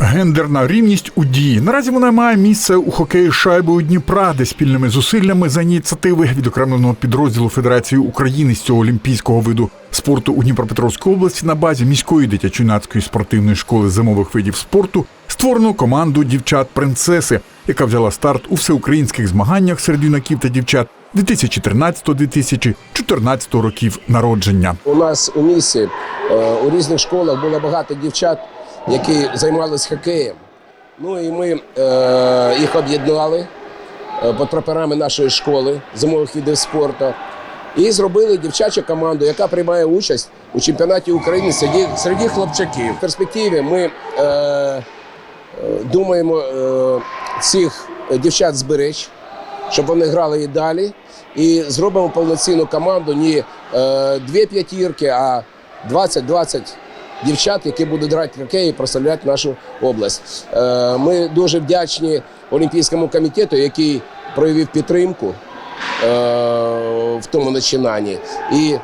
Гендерна рівність у дії. Наразі вона має місце у хокеї шайбою Дніпра, де спільними зусиллями за ініціативи відокремленого підрозділу Федерації України з цього олімпійського виду спорту у Дніпропетровській області на базі міської дитячо-юнацької спортивної школи зимових видів спорту створено команду дівчат-принцеси, яка взяла старт у всеукраїнських змаганнях серед юнаків та дівчат 2013-2014 років народження. У нас у місті е, у різних школах було багато дівчат, які займалися хокеєм. Ну і ми е, їх об'єднали е, під прапорами нашої школи зимових видів спорту. І зробили дівчачу команду, яка приймає участь у чемпіонаті України серед хлопчаків. В перспективі ми е, е, думаємо е, цих дівчат зберечь, щоб вони грали і далі. І зробимо повноцінну команду не е, дві п'ятірки, а 20-20 дівчат, які будуть грати хокей і прославляти нашу область. Е, ми дуже вдячні Олімпійському комітету, який проявив підтримку е, в тому начинанні. І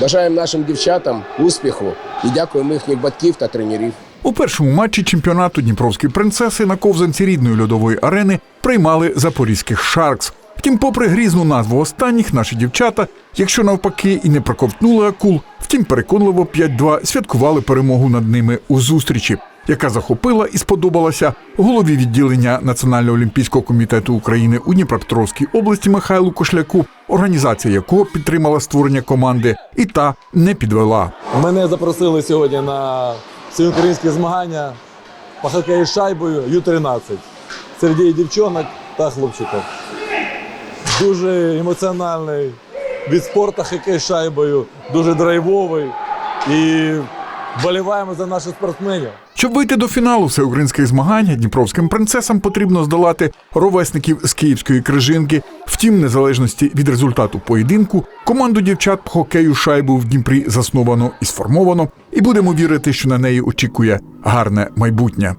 бажаємо нашим дівчатам успіху і дякуємо їхніх батьків та тренерів. У першому матчі чемпіонату Дніпровські принцеси на ковзанці рідної льодової арени приймали запорізьких Шаркс. Втім, попри грізну назву останніх, наші дівчата, якщо навпаки і не проковтнули акул, втім переконливо 5-2 святкували перемогу над ними у зустрічі, яка захопила і сподобалася голові відділення Національного олімпійського комітету України у Дніпропетровській області Михайлу Кошляку, організація якого підтримала створення команди, і та не підвела. Мене запросили сьогодні на всеукраїнські змагання по хокею шайбою Ю-13 серед дівчонок та хлопчиків. Дуже емоціональний від спорту хокей шайбою, дуже драйвовий і вболіваємо за наших спортсменів. Щоб вийти до фіналу всеукраїнських змагань, дніпровським принцесам потрібно здолати ровесників з київської крижинки. Втім, незалежності від результату поєдинку, команду дівчат по хокею шайбу в Дніпрі засновано і сформовано, і будемо вірити, що на неї очікує гарне майбутнє.